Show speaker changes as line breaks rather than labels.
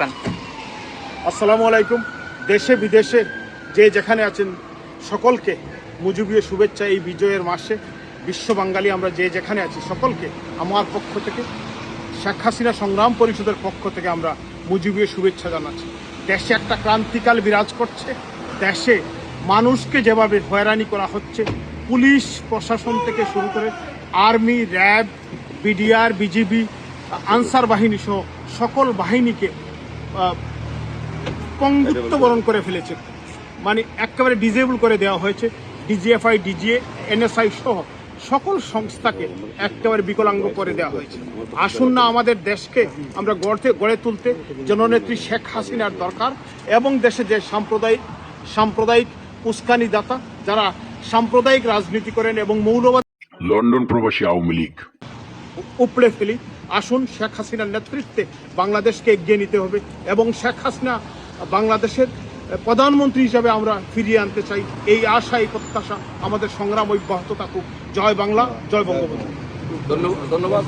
খান
আসসালামু আলাইকুম। দেশে, বিদেশে যে যেখানে আছেন সকলকে মুজিবীয় শুভেচ্ছা এই বিজয়ের মাসে। বিশ্ব বাঙালি আমরা যে যেখানে আছি সকলকে আমার পক্ষ থেকে, শেখ হাসিনা সংগ্রাম পরিষদের পক্ষ থেকে আমরা মুজিবীয় শুভেচ্ছা জানাচ্ছি। দেশে একটা ক্রান্তিকাল বিরাজ করছে। দেশে মানুষকে যেভাবে হয়রানি করা হচ্ছে, পুলিশ, প্রশাসন থেকে শুরু করে army, RAB, BDR, BGB, Ansar বাহিনী সহ সকল বাহিনীকে পঙ্গুত্ব বরণ করে ফেলেছে। মানে একেবারে ডিজেবল করে দেওয়া হয়েছে। ডিজিএফআই ডিজিএ এনএসআই সহ সকল সংস্থাকে একেবারে বিকলাঙ্গ করে দেওয়া হয়েছে। আসুন না আমাদের দেশকে আমরা গড়তে গড়ে তুলতে। জননেত্রী শেখ হাসিনার দরকার এবং দেশে যে সাম্প্রদায়িক সাম্প্রদায়িক উস্কানিদাতা যারা সাম্প্রদায়িক রাজনীতি করেন এবং মৌলবাদ
লন্ডন প্রবাসী আওয়ামী লীগ।
উপড়ে ফেলি। আসুন শেখ হাসিনার নেতৃত্বে বাংলাদেশকে এগিয়ে নিতে হবে এবং শেখ হাসিনা বাংলাদেশের প্রধানমন্ত্রী হিসাবে আমরা ফিরিয়ে আনতে চাই। এই আশা, এই প্রত্যাশা আমাদের সংগ্রাম অব্যাহত থাকুক। জয় বাংলা, জয় বঙ্গবন্ধু।
ধন্যবাদ।